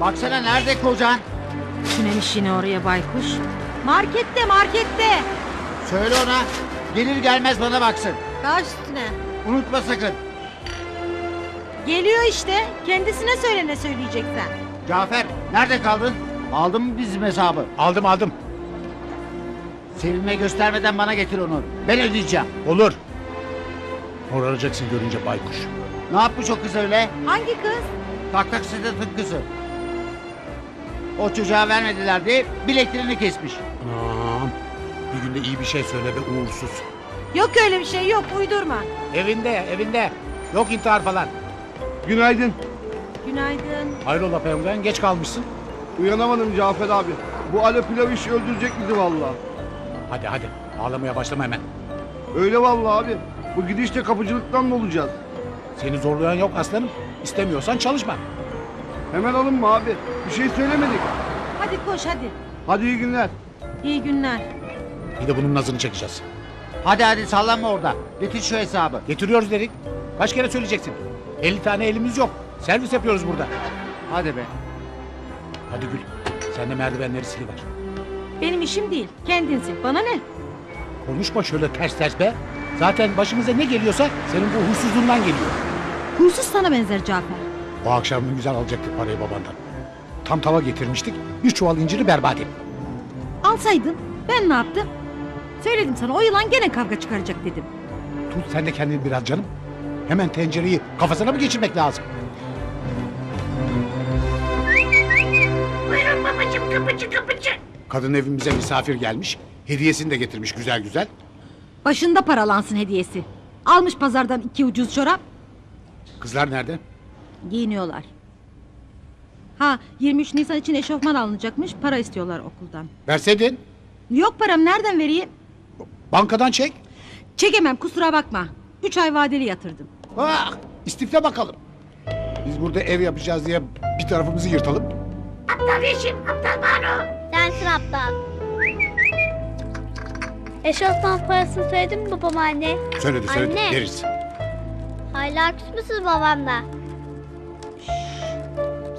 Baksana nerede kocan? Tünemiş yine oraya baykuş. Markette markette. Söyle ona. Gelir gelmez bana baksın. Baş üstüne. Unutma sakın. Geliyor işte. Kendisine söyle ne söyleyeceksen. Cafer nerede kaldın? Aldın mı bizim hesabı? Aldım aldım. Sevime göstermeden bana getir onu. Ben ödeyeceğim. Olur. Moraracaksın görünce baykuş. Ne yapmış o kız öyle? Hangi kız? Tak tak Sedat'ın kızı. O çocuğa vermediler diye bileklerini kesmiş. Anam. Bir günde iyi bir şey söyle be uğursuz. Yok öyle bir şey yok uydurma. Evinde evinde. Yok intihar falan. Günaydın. Günaydın. Hayrola penguen geç kalmışsın. Uyanamadım Cafer abi. Bu alo pilav işi öldürecek bizi vallahi. Hadi hadi ağlamaya başlama hemen. Öyle vallahi abi. Bu gidişle kapıcılıktan mı olacağız? Seni zorlayan yok aslanım. İstemiyorsan çalışma. Hemen alınma abi. Bir şey söylemedik. Hadi koş hadi. Hadi iyi günler. İyi günler. Bir de bunun nazını çekeceğiz. Hadi hadi sallanma orada. Getir şu hesabı. Getiriyoruz dedik. Kaç kere söyleyeceksin? 50 tane elimiz yok. Servis yapıyoruz burada. Hadi be. Hadi Gül. Sen de merdivenleri siliver. Benim işim değil. Kendin sil. Bana ne? Konuşma şöyle ters ters be. Zaten başımıza ne geliyorsa senin bu huysuzluğundan geliyor. Huysuz sana benzer Cafer. O akşam güzel alacaktık parayı babandan. Tam tava getirmiştik. Bir çuval inciri berbat ettim. Alsaydın ben ne yaptım? Söyledim sana o yılan gene kavga çıkaracak dedim. Tut sen de kendini biraz canım. Hemen tencereyi kafasına mı geçirmek lazım? Buyurun babacığım kapıcı kapıcı. Kadın evimize misafir gelmiş. Hediyesini de getirmiş güzel güzel. Başında paralansın hediyesi. Almış pazardan iki ucuz çorap. Kızlar nerede? Giyiniyorlar. Ha 23 Nisan için eşofman alınacakmış. Para istiyorlar okuldan. Verseydin. Yok param nereden vereyim? Bankadan çek. Çekemem kusura bakma. Üç ay vadeli yatırdım. Ah, istifle bakalım. Biz burada ev yapacağız diye bir tarafımızı yırtalım. Aptal yeşim aptal Banu. Sensin aptal. Eşofman parasını söyledin mi babama anne? Söyledi söyledi Anne. deriz. Hala küs müsünüz babamla?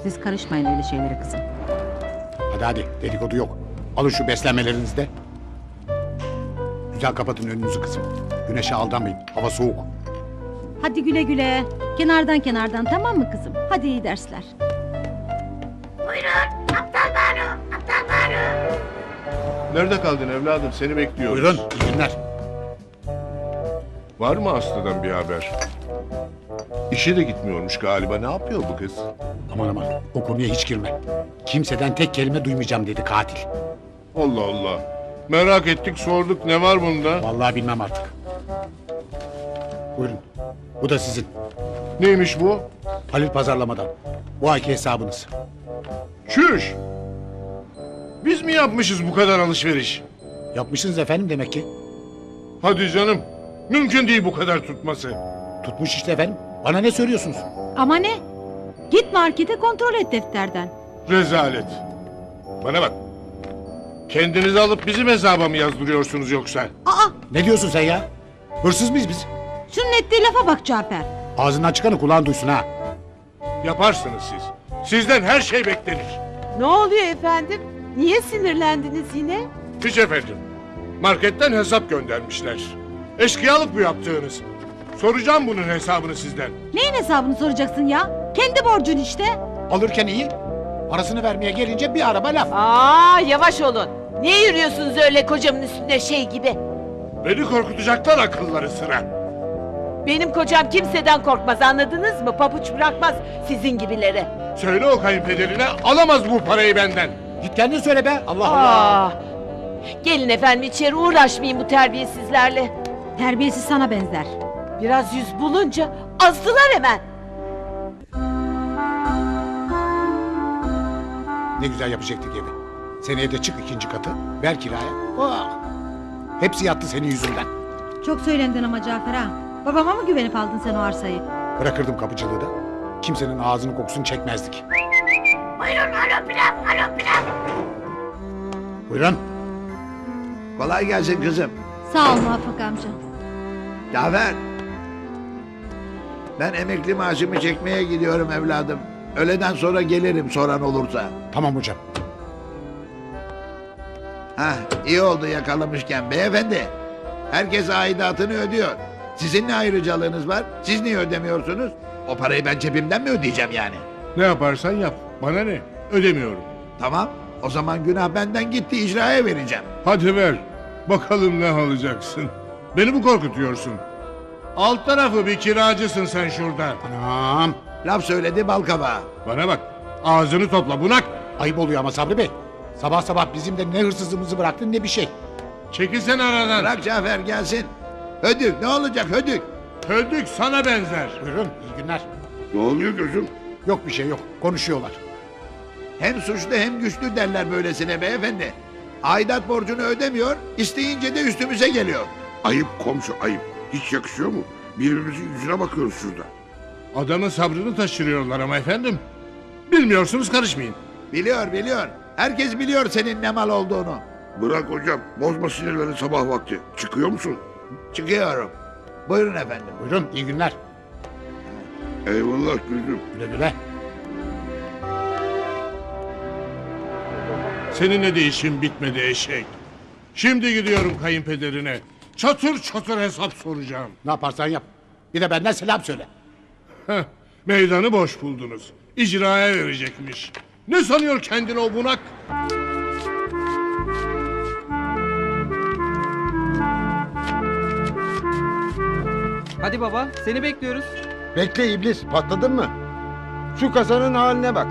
Siz karışmayın öyle şeylere kızım. Hadi hadi dedikodu yok. Alın şu beslenmelerinizi de. Güzel kapatın önünüzü kızım. Güneşe aldanmayın. Hava soğuk. Hadi güle güle. Kenardan kenardan tamam mı kızım? Hadi iyi dersler. Buyurun aptal Banu aptal Banu. Nerede kaldın evladım? Seni bekliyoruz. Buyurun iyi günler. Var mı Aslı'dan bir haber? İşe de gitmiyormuş galiba. Ne yapıyor bu kız? Aman aman o konuya hiç girme. Kimseden tek kelime duymayacağım dedi katil. Allah Allah. Merak ettik sorduk ne var bunda? Vallahi bilmem artık. Buyurun. Bu da sizin. Neymiş bu? Halil pazarlamadan. Bu ayki hesabınız. Çüş. Biz mi yapmışız bu kadar alışveriş? Yapmışsınız efendim demek ki. Hadi canım. Mümkün değil bu kadar tutması. Tutmuş işte efendim. Bana ne söylüyorsunuz? Ama ne? Git markete kontrol et defterden. Rezalet. Bana bak. Kendinizi alıp bizim hesaba mı yazdırıyorsunuz yoksa? Aa Ne diyorsun sen ya? Hırsız mıyız biz? şunun ettiği lafa bak Cafer. Ağzından çıkanı kulağın duysun ha. Yaparsınız siz. Sizden her şey beklenir. Ne oluyor efendim? Niye sinirlendiniz yine? Hiç efendim. Marketten hesap göndermişler. Eşkıyalık bu yaptığınız. Soracağım bunun hesabını sizden. Neyin hesabını soracaksın ya? Kendi borcun işte. Alırken iyi. Parasını vermeye gelince bir araba laf. Aa yavaş olun. Niye yürüyorsunuz öyle kocamın üstünde şey gibi? Beni korkutacaklar akılları sıra. Benim kocam kimseden korkmaz anladınız mı? Papuç bırakmaz sizin gibilere. Söyle o kayınpederine alamaz bu parayı benden. Git kendin söyle be. Allah Allah. Aa. Gelin efendim içeri uğraşmayın bu terbiyesizlerle. Terbiyesiz sana benzer. Biraz yüz bulunca azdılar hemen. Ne güzel yapacaktık evi. Seneye de çık ikinci katı. Ver kiraya. Oh. Hepsi yattı senin yüzünden. Çok söylendin ama Cafer ha. Babama mı güvenip aldın sen o arsayı? Bırakırdım kapıcılığı da. Kimsenin ağzının kokusunu çekmezdik. Buyurun alo pilav alo pilav. Buyurun. Kolay gelsin kızım. Sağ ol Muvaffak amca. Cafer. Ben emekli maaşımı çekmeye gidiyorum evladım. Öğleden sonra gelirim soran olursa. Tamam hocam. Ha, iyi oldu yakalamışken beyefendi. Herkes aidatını ödüyor. Sizin ne ayrıcalığınız var? Siz niye ödemiyorsunuz? O parayı ben cebimden mi ödeyeceğim yani? Ne yaparsan yap. Bana ne? Ödemiyorum. Tamam. O zaman günah benden gitti icraya vereceğim. Hadi ver. Bakalım ne alacaksın. Beni mi korkutuyorsun? Alt tarafı bir kiracısın sen şurada. Anam. Laf söyledi bal kabağı. Bana bak. Ağzını topla bunak. Ayıp oluyor ama Sabri Bey. Sabah sabah bizim de ne hırsızlığımızı bıraktın ne bir şey. Çekilsen aradan. Bırak Cafer gelsin. Hödük ne olacak hödük? Hödük sana benzer. Buyurun iyi günler. Ne oluyor gözüm? Yok bir şey yok. Konuşuyorlar. Hem suçlu hem güçlü derler böylesine beyefendi. Aidat borcunu ödemiyor, isteyince de üstümüze geliyor. Ayıp komşu ayıp. Hiç yakışıyor mu? Birbirimizin yüzüne bakıyoruz şurada. Adamın sabrını taşırıyorlar ama efendim. Bilmiyorsunuz karışmayın. Biliyor biliyor. Herkes biliyor senin ne mal olduğunu. Bırak hocam. Bozma sinirlerini sabah vakti. Çıkıyor musun? Çıkıyorum. Buyurun efendim. Buyurun iyi günler. Eyvallah gözüm. Güle güle. Seninle de işim bitmedi eşek. Şimdi gidiyorum kayınpederine. Çatır çatır hesap soracağım. Ne yaparsan yap. Bir de benden selam söyle. Heh, meydanı boş buldunuz. İcraya verecekmiş. Ne sanıyor kendini o bunak? Hadi baba seni bekliyoruz. Bekle iblis patladın mı? Şu kasanın haline bak.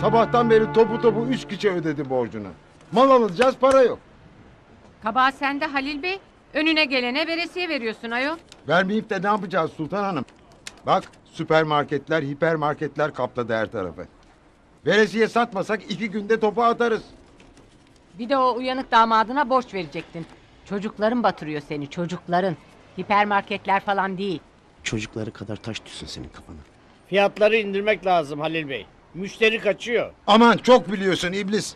Sabahtan beri topu topu üç kişi ödedi borcunu. Mal alacağız para yok. Kabahat sende Halil Bey. Önüne gelene veresiye veriyorsun ayol. Vermeyip de ne yapacağız Sultan Hanım? Bak süpermarketler, hipermarketler kapladı her tarafı. Veresiye satmasak iki günde topu atarız. Bir de o uyanık damadına borç verecektin. Çocukların batırıyor seni çocukların. Hipermarketler falan değil. Çocukları kadar taş düşsün senin kafana. Fiyatları indirmek lazım Halil Bey. Müşteri kaçıyor. Aman çok biliyorsun iblis.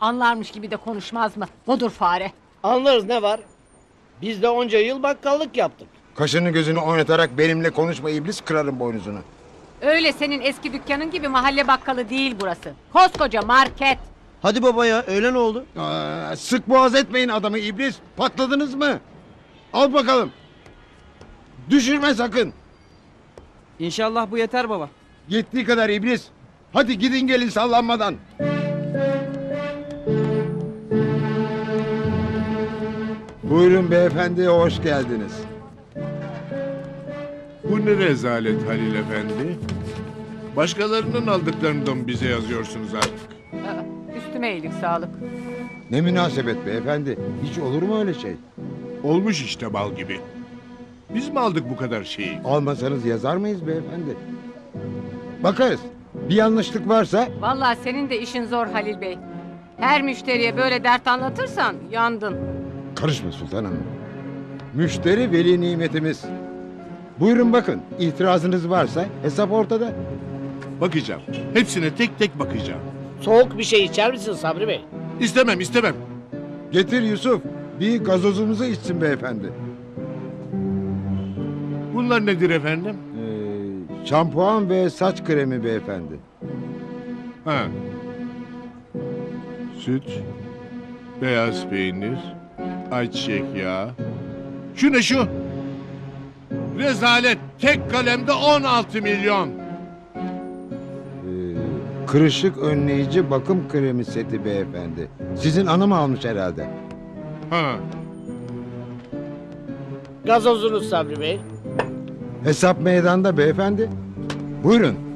Anlarmış gibi de konuşmaz mı? Budur fare. Anlarız ne var? Biz de onca yıl bakkallık yaptık. Kaşını gözünü oynatarak benimle konuşma iblis kırarım boynuzunu. Öyle senin eski dükkanın gibi mahalle bakkalı değil burası. Koskoca market. Hadi baba ya öğlen oldu. Aa, sık boğaz etmeyin adamı iblis. Patladınız mı? Al bakalım. Düşürme sakın. İnşallah bu yeter baba. Yettiği kadar iblis. Hadi gidin gelin sallanmadan. Buyurun beyefendi hoş geldiniz. Bu ne rezalet Halil Efendi? Başkalarının aldıklarından bize yazıyorsunuz artık. Aa, Üstüme iyilik sağlık. Ne münasebet beyefendi. Hiç olur mu öyle şey? Olmuş işte bal gibi. Biz mi aldık bu kadar şeyi? Almasanız yazar mıyız beyefendi? Bakarız. Bir yanlışlık varsa Vallahi senin de işin zor Halil Bey. Her müşteriye böyle dert anlatırsan yandın. Karışma Sultan Hanım. Müşteri veli nimetimiz. Buyurun bakın. İtirazınız varsa hesap ortada. Bakacağım. Hepsine tek tek bakacağım. Soğuk bir şey içer misin Sabri Bey? İstemem istemem. Getir Yusuf. Bir gazozumuzu içsin beyefendi. Bunlar nedir efendim? Ee, şampuan ve saç kremi beyefendi. Ha. Süt, beyaz peynir, ayçiçek yağı. Şu ne şu? Rezalet. Tek kalemde 16 milyon. Ee, kırışık önleyici bakım kremi seti beyefendi. Sizin anım almış herhalde. Ha. Gazozunuz Sabri Bey. Hesap meydanda beyefendi. Buyurun.